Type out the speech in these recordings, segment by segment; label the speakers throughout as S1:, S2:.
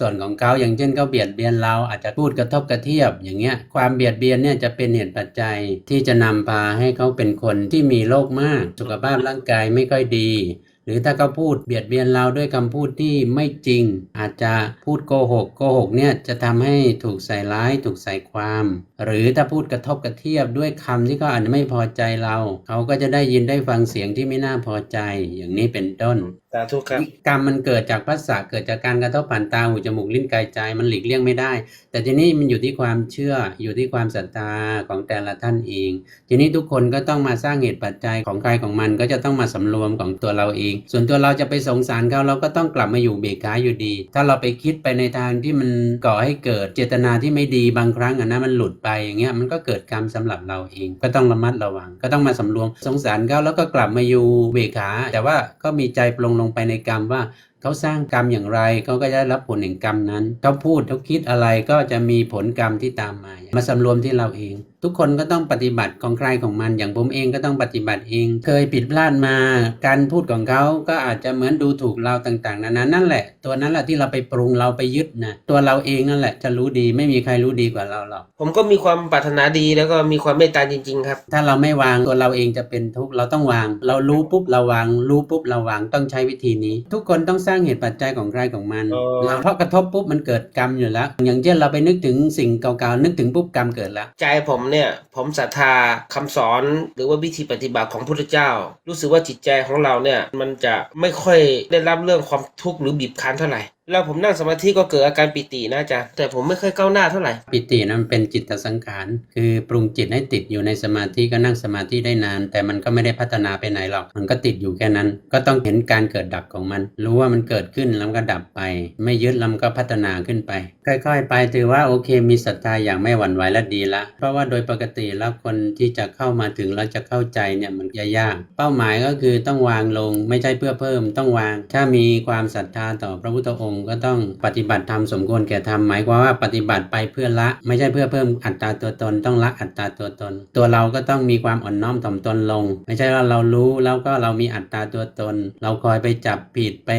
S1: ส่วนของเขาอย่างเช่นเขาเบียดเบียนเราอาจจะพูดกระทบกระเทียบอย่างเงี้ยความเบียดเบียนเนี่ยจะเป็นเหตุปัจจัยที่จะนำพาให้เขาเป็นคนที่มีโรคมาก สุขภาพร่างกายไม่ค่อยดี หรือถ้าเขาพูดเบียดเบียนเราด้วยคำพูดที่ไม่จริง อาจจะพูดโกหกโกหกเนี่ยจะทำให้ถูกใส่ร้ายถูกใส่ความ หรือถ้าพูดกระทบกระเทียบด้วยคำที่เขาอาจจะไม่พอใจเรา เขาก็จะได้ยินได้ฟังเสียงที่ไม่น่าพอใจอย่างนี้เป็นต้น
S2: สาธุครับ
S1: กรรมมันเกิดจากภาษาเกิดจากการกระทบผ่านตาหูจมูกลิ้นกายใจมันหลีกเลี่ยงไม่ได้ แต่ทีนี้มันอยู่ที่ความเชื่ออยู่ที่ความศรัทธาของแต่ละท่านเอง ทีนี้ทุกคนก็ต้องมาสร้างเหตุปัจจัยของใครของมันก็จะต้องมาสำรวมของตัวเราเอง ส่วนตัวเราจะไปสงสารเขาเราก็ต้องกลับมาอยู่เบกขาอยู่ดี ถ้าเราไปคิดไปในทางที่มันก่อให้เกิดเจตนาที่ไม่ดีบางครั้งอะนะมันหลุดไปอย่างเงี้ยมันก็เกิดกรรมสำหรับเราเอง ก็ต้องระมัดระวัง ก็ต้องมาสำรวมสงสารเขาแล้วก็กลับมาอยู่เบกขาแต่ว่าก็มีใจปลงลงไปในกรรมว่า เขาสร้างกรรมอย่างไรเขาก็จะได้รับผลแห่งกรรมนั้นเขาพูดเขาคิดอะไรก็จะมีผลกรรมที่ตามมา มาสำรวมที่เราเอง ทุกคนก็ต้องปฏิบัติของใครของมัน อย่างผมเองก็ต้องปฏิบัติเอง เคยผิดพลาดมา การพูดของเขาก็อาจจะเหมือนดูถูกเราต่างๆนานานั่นแหละ ตัวนั้นแหละที่เราไปปรุงเราไปยึดนะตัวเราเองนั่นแหละจะรู้ดีไม่มีใครรู้ดีกว่าเราหรอก
S2: ผมก็มีความปรารถนาดีแล้วก็มีความเมตตาจริง ๆ ครับ
S1: ถ้าเราไม่วางตัวเราเองจะเป็นทุกข์เราต้องวาง เรารู้ปุ๊บเราวาง รู้ปุ๊บเราวางต้องใช้วิธีนี้ ทุกคนต้องสร้างเหตุปัจจัยของใครของมัน
S2: อ๋อ
S1: เราเพราะกระทบปุ๊บมันเกิดกรรมอยู่แล้ว อย่างเช่นเราไปนึกถึงสิ่งเก่าๆนึกถึงปุ๊บกรรมเกิดแล้ว
S2: ใจผมเนี่ย ผมศรัทธาคำสอนหรือว่าวิธีปฏิบัติของพุทธเจ้า รู้สึกว่าจิตใจของเราเนี่ย มันจะไม่ค่อยได้รับเรื่องความทุกข์หรือบีบคั้นเท่าไหร่ แล้วผมนั่งสมาธิก็เกิดอาการปิตินะอาจารย์แต่ผมไม่เคยก้าวหน้าเท่าไหร่
S1: ปิตินั้นเป็นจิตสังขาร คือปรุงจิตให้ติดอยู่ในสมาธิก็นั่งสมาธิได้นาน แต่มันก็ไม่ได้พัฒนาไปไหนหรอกมันก็ติดอยู่แค่นั้น ก็ต้องเห็นการเกิดดับของมัน รู้ว่ามันเกิดขึ้นแล้วก็ดับไป ไม่ยึดแล้วก็พัฒนาขึ้นไปค่อยๆ ไปถือว่าโอเค มีศรัทธาอย่างไม่หวั่นไหวและดีละ เพราะว่าโดยปกติแล้วคนที่จะเข้ามาถึงแล้วจะเข้าใจเนี่ยมันจะยาก เป้าหมายก็คือต้องวางลงไม่ใช่เพื่อเพิ่มต้องวาง ถ้ามีความศรัทธาต่อพระพุทธองค์ก็ต้องปฏิบัติธรรมสมควรแก่ธรรมหมายความว่าปฏิบัติไปเพื่อละ ไม่ใช่เพื่อเพิ่มอัตตาตัวตน ต้องละอัตตาตัวตน ตัวเราก็ต้องมีความอ่อนน้อมถ่อมตนลง ไม่ใช่ว่าเรารู้แล้วก็เรามีอัตตาตัวตน เราคอยไปจับผิดไป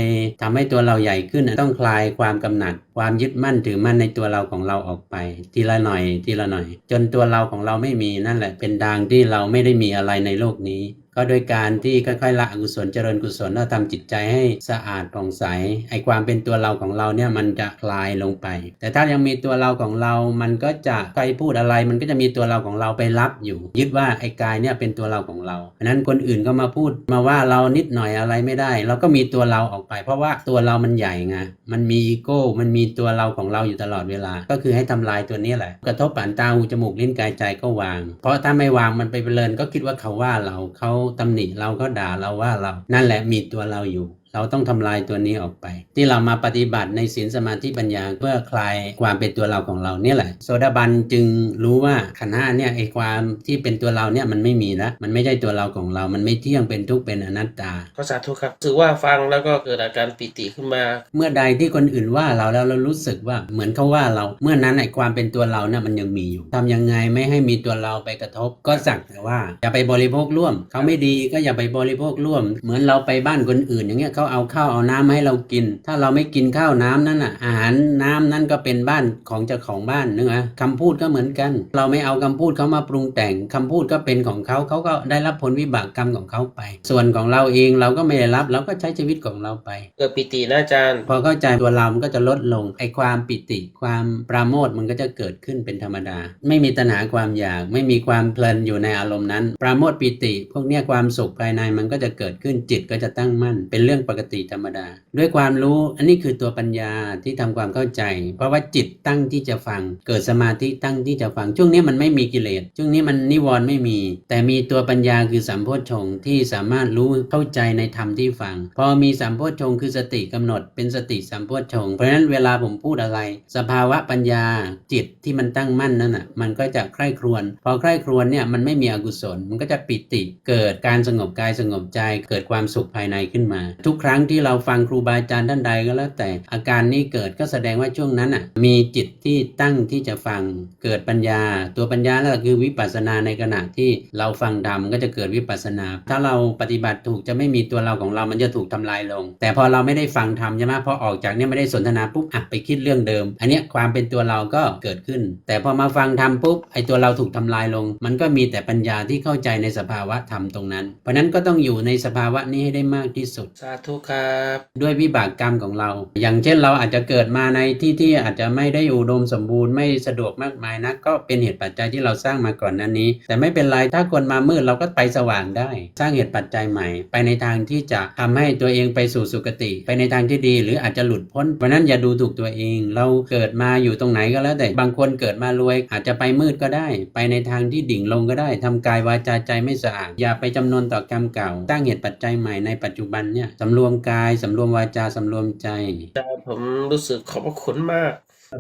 S1: ทำให้ตัวเราใหญ่ขึ้นต้องคลายความกำหนัด ความยึดมั่นถือมั่นในตัวเราของเราออกไป ทีละหน่อยทีละหน่อย จนตัวเราของเราไม่มีนั่นแหละเป็นทางที่เราไม่ได้มีอะไรในโลกนี้ ก็โดยการที่ค่อยๆละอกุศลเจริญกุศลแล้วทำจิตใจให้สะอาดผ่องใสไอความเป็นตัวเราของเราเนี่ยมันจะคลายลงไป แต่ถ้ายังมีตัวเราของเรา มันก็จะใครพูดอะไร มันก็จะมีตัวเราของเราไปรับอยู่ ยึดว่าไอ้กายเนี่ยเป็นตัวเราของเราเพราะนั้นคนอื่นก็มาพูดมาว่าเรานิดหน่อยอะไรไม่ได้ เราก็มีตัวเราออกไป เพราะว่าตัวเรามันใหญ่ไงมันมีอีโก้มันมีตัวเราของเราอยู่ตลอดเวลา ก็คือให้ทำลายตัวนี้แหละ กระทบผ่านตาหูจมูกลิ้นกายใจก็วาง เพราะถ้าไม่วางมันไปเพลินก็คิดว่าเขาว่าเราเขาตำหนิเราก็ด่าเราว่าเรา นั่นแหละมีตัวเราอยู่ เราต้องทำลายตัวนี้ออกไป ที่เรามาปฏิบัติในศีลสมาธิปัญญาเพื่อคลายความเป็นตัวเราของเราเนี่ยแหละโซดาบันจึงรู้ว่าขันธ์ห้าเนี่ยไอความที่เป็นตัวเราเนี่ยมันไม่มีแล้วมันไม่ใช่ตัวเราของเรา มันไม่เที่ยงเป็นทุกข์เป็นอนัตตา
S2: ก็สาธุครับถือว่าฟังแล้วก็เกิดอาการปิติขึ้นมา
S1: เมื่อใดที่คนอื่นว่าเราแล้วเรารู้สึกว่าเหมือนเขาว่าเราเมื่อนั้นไอ้ความเป็นตัวเราเนี่ยมันยังมีอยู่ทำยังไงไม่ให้มีตัวเราไปกระทบ ก็สักแต่ว่าอย่าไปบริโภคร่วม เขาไม่ดีก็อย่าไปบริโภคร่วม เหมือนเราไปบ้านคนอื่นอย่างเงี้ยเขาเอาข้าวเอาน้ำมาให้เรากิน ถ้าเราไม่กินข้าวน้ำนั้นอะ อาหารน้ำนั้นก็เป็นบ้านของเจ้าของบ้านนึกไหมคำพูดก็เหมือนกัน เราไม่เอาคำพูดเขามาปรุงแต่งคำพูดก็เป็นของเขาเขาก็ได้รับผลวิบากกรรมของเขาไป ส่วนของเราเองเราก็ไม่ได้รับเราก็ใช้ชีวิตของเราไป
S2: เกิดปิตินะอาจารย์
S1: พอเข้าใจตัวเรา มันก็จะลดลงไอ้ความปิติ ความปราโมทย์มันก็จะเกิดขึ้นเป็นธรรมดา ไม่มีตัณหาความอยาก ไม่มีความเพลินอยู่ในอารมณ์นั้น ปราโมทย์ปิติ พวกเนี้ยความสุขภายในมันก็จะเกิดขึ้นจิตก็จะตั้งมั่นเป็นเรื่องปกติธรรมดา ด้วยความรู้อันนี้คือตัวปัญญาที่ทำความเข้าใจ เพราะว่าจิตตั้งที่จะฟัง เกิดสมาธิตั้งที่จะฟัง ช่วงนี้มันไม่มีกิเลส ช่วงนี้มันนิวรณ์ไม่มี แต่มีตัวปัญญาคือสัมโพชฌงค์ที่สามารถรู้เข้าใจในธรรมที่ฟัง พอมีสัมโพชฌงค์คือสติกำหนด เป็นสติสัมโพชฌงค์เพราะฉะนั้นเวลาผมพูดอะไร สภาวะปัญญาจิตที่มันตั้งมั่นนั่นน่ะมันก็จะใคร่ครวญพอใคร่ครวญเนี่ยมันไม่มีอกุศลมันก็จะปิติ เกิดการสงบกายสงบใจ เกิดความสุขภายในขึ้นมา ทุกครั้งที่เราฟังครูบาอาจารย์ท่านใดก็แล้วแต่อาการนี้เกิดก็แสดงว่าช่วงนั้นอะมีจิตที่ตั้งที่จะฟังเกิดปัญญา ตัวปัญญาแหละคือวิปัสสนาในขณะที่เราฟังธรรมก็จะเกิดวิปัสสนา ถ้าเราปฏิบัติถูกจะไม่มีตัวเราของเรามันจะถูกทำลายลง แต่พอเราไม่ได้ฟังธรรมใช่ไหมพอออกจากเนี่ยไม่ได้สนทนาปุ๊บอะไปคิดเรื่องเดิม อันเนี้ยความเป็นตัวเราก็เกิดขึ้น แต่พอมาฟังธรรมปุ๊บไอตัวเราถูกทำลายลง มันก็มีแต่ปัญญาที่เข้าใจในสภาวะธรรมตรงนั้น เพราะฉะนั้นก็ต้องอยู่ในสภาวะนี้ให้ได้มากที่สุด
S2: สาธุครับ
S1: ด้วยวิบากกรรมของเรา อย่างเช่นเราอาจจะเกิดมาในที่ที่อาจจะไม่ได้อุดมสมบูรณ์ไม่สะดวกมากมายนะก็เป็นเหตุปัจจัยที่เราสร้างมาก่อนนั้นนี้ แต่ไม่เป็นไรถ้าคนมามืดเราก็ไปสว่างได้ สร้างเหตุปัจจัยใหม่ ไปในทางที่จะทำให้ตัวเองไปสู่สุคติ ไปในทางที่ดี หรืออาจจะหลุดพ้นเพราะนั้นอย่าดูถูกตัวเอง เราเกิดมาอยู่ตรงไหนก็แล้วแต่บางคนเกิดมารวย อาจจะไปมืดก็ได้ ไปในทางที่ดิ่งลงก็ได้ทำกายวาจาใจไม่สะอาดอย่าไปจำนวนต่อกรรมเก่าตั้งเหตุปัจจัยใหม่ในปัจจุบันเนี่ยสำรวมกายสำรวมวาจาสำรวมใจ
S2: อาจารย์ผมรู้สึกขอบพระคุณมาก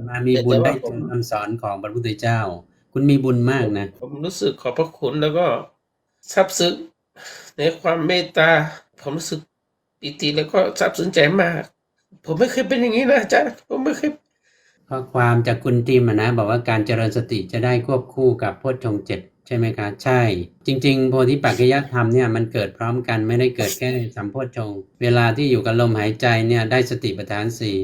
S1: มามีบุญได้เจอคำสอนของพระพุทธเจ้า คุณมีบุญมากนะ
S2: ผมรู้สึกขอบพระคุณแล้วก็ซาบซึ้งในความเมตตา ผมรู้สึกปิติแล้วก็ซาบซึ้งใจมาก ผมไม่เคยเป็นอย่างนี้นะอาจารย์ผมไม่เคย
S1: ข้อความจากคุณติมอะนะ บอกว่าการเจริญสติจะได้ควบคู่กับโพชฌงค์เจ็ดใช่ไหมคะใช่จริงๆโพธิปัจจยธรรมเนี่ยมันเกิดพร้อมกันไม่ได้เกิดแค่สัมโพชฌงเวลาที่อยู่กับลมหายใจเนี่ยได้สติปัฏฐานสี่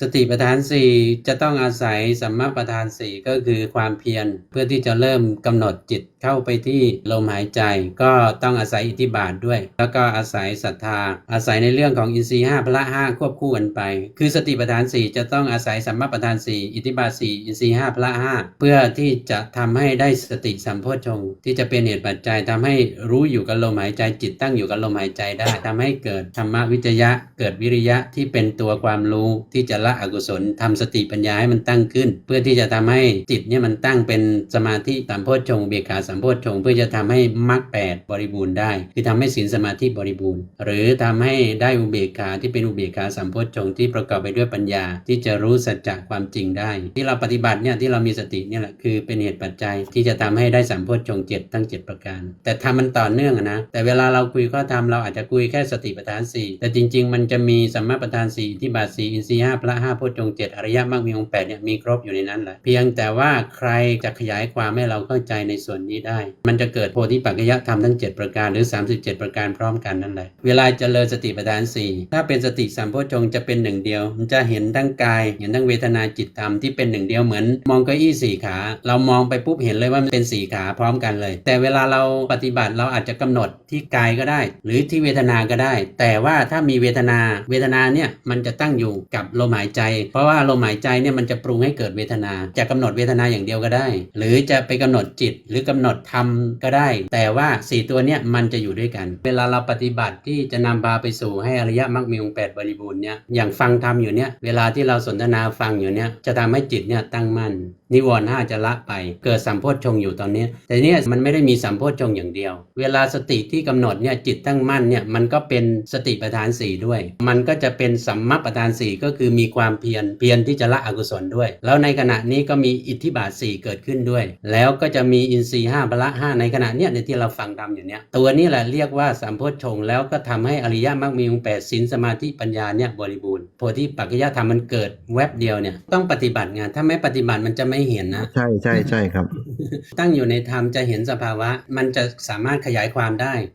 S1: สติปัฏฐานสี่จะต้องอาศัยสัมมาปัฏฐานสี่ก็คือความเพียรเพื่อที่จะเริ่มกำหนดจิตเข้าไปที่ลมหายใจ ก็ต้องอาศัยอิทธิบาทด้วย แล้วก็อาศัยศรัทธา อาศัยในเรื่องของอินทรีย์ห้าพละห้าควบคู่กันไป คือสติปัฏฐานสี่จะต้องอาศัยสัมมาปัฏฐานสี่อิทธิบาทสี่อินทรีย์ห้าพละห้าเพื่อที่จะทำให้ได้สติสัมโพชฌงค์ที่จะเป็นเหตุปัจจัยทำให้รู้อยู่กับลมหายใจจิตตั้งอยู่กับลมหายใจได้ทำให้เกิดธรรมวิจยะ เกิดวิริยะที่เป็นตัวความรู้ที่จะละอกุศลทำสติปัญญาให้มันตั้งขึ้น เพื่อที่จะทำให้จิตเนี่ยมันตั้งเป็นสมาธิสัมโพชฌงเบียขาสัมโพชฌงเพื่อจะทำให้มรรคแปดบริบูรณ์ได้ คือทำให้ศีลสมาธิบริบูรณ์ หรือทำให้ได้อุเบกขาที่เป็นอุเบกขาสัมโพชฌงที่ประกอบไปด้วยปัญญา ที่จะรู้สัจจะความจริงได้ ที่เราปฏิบัติเนี่ยที่เรามีสติเนี่ยแหละคือเป็นเหตุปัจจัยที่จะทำให้ได้สัมโพชฌงค์เจ็ดทั้งเจ็ดประการแต่ทำมันต่อเนื่องนะ แต่เวลาเราคุยข้อธรรมเราอาจจะคุยแค่สติปัฏฐานสี่แต่จริง ๆ มันจะมีสัมมาปัฏฐานสี่ทธิบาทสี่อินทรีย์ห้าพละห้าโพชฌงค์เจ็ดอริยมรรคมีองค์แปดเนี่ยมีครบอยู่ในนั้นแหละเพียงแต่ว่าใครจะขยายความให้เราเข้าใจในส่วนนี้ได้ มันจะเกิดโพธิปัจจยธรรมทั้ง 7 ประการหรือ 37 ประการพร้อมกันนั่นแหละเวลาเจริญสติปัฏฐานสี่ถ้าเป็นสติสัมโพชฌงค์จะเป็นหนึ่งเดียว มันจะเห็นทั้งกาย เห็นทั้งเวทนาจิตธรรมที่เป็นหนึ่งเดียวเหมือน มองเก้าอี้สี่ขา เรามองไปปุ๊บเห็นเลยว่ามันเป็นสี่ขาพร้อมกันเลย แต่เวลาเราปฏิบัติเราอาจจะกำหนดที่กายก็ได้ หรือที่เวทนาก็ได้ แต่ว่าถ้ามีเวทนาเวทนาเนี่ยมันจะตั้งอยู่กับลมหายใจ เพราะว่าลมหายใจเนี่ยมันจะปรุงให้เกิดเวทนา จะกำหนดเวทนาอย่างเดียวก็ได้ หรือจะไปกำหนดจิตหรือกำหนดธรรมก็ได้ แต่ว่าสี่ตัวเนี่ยมันจะอยู่ด้วยกัน เวลาเราปฏิบัติที่จะนำพาไปสู่ให้อริยมรรคมีองค์แปดบริบูรณ์เนี่ยอย่างฟังธรรมอยู่เนี่ยเวลาที่เราสนทนาฟังอยู่เนี่ยจะทำให้จิตเนี่ยตั้งมั่น นิวรณ์ห้าจะละไป เกิดสัมโพชฌงค์อยู่ตอนนี้ แต่เนี่ยมันไม่ได้มีสัมโพชฌงค์อย่างเดียว เวลาสติที่กำหนดเนี่ยจิตตั้งมั่นเนี่ยมันก็เป็นสติปัฏฐานสี่ด้วย มันก็จะเป็นสัมมาปัฏฐานสี่ก็คือมีความเพียรเพียรที่จะละอกุศลด้วย แล้วในขณะนี้ก็มีอิทธิบาทสี่เกิดขึ้นด้วย แล้วก็จะมีอินทรีย์ห้าพละห้าในขณะเนี้ยในที่เราฟังธรรมอยู่เนี่ยตัวนี้แหละเรียกว่าสัมโพชฌงค์แล้วก็ทำให้อริยมรรคมีองค์แปดศีลสมาธิปัญญาเนี่ยบริบูรณ์โพธิปัจจยธรรมมันเกิดแวบเดียวเนี่ยต้องปฏิบัติงานถ้าไม่ปฏิบัติมันจะไม่เห็นนะ
S3: ใช่ใช่ใช่ครับ
S1: ตั้งอยู่ในธรรมจะเห็นสภาวะ มันจะสามารถขยายความได้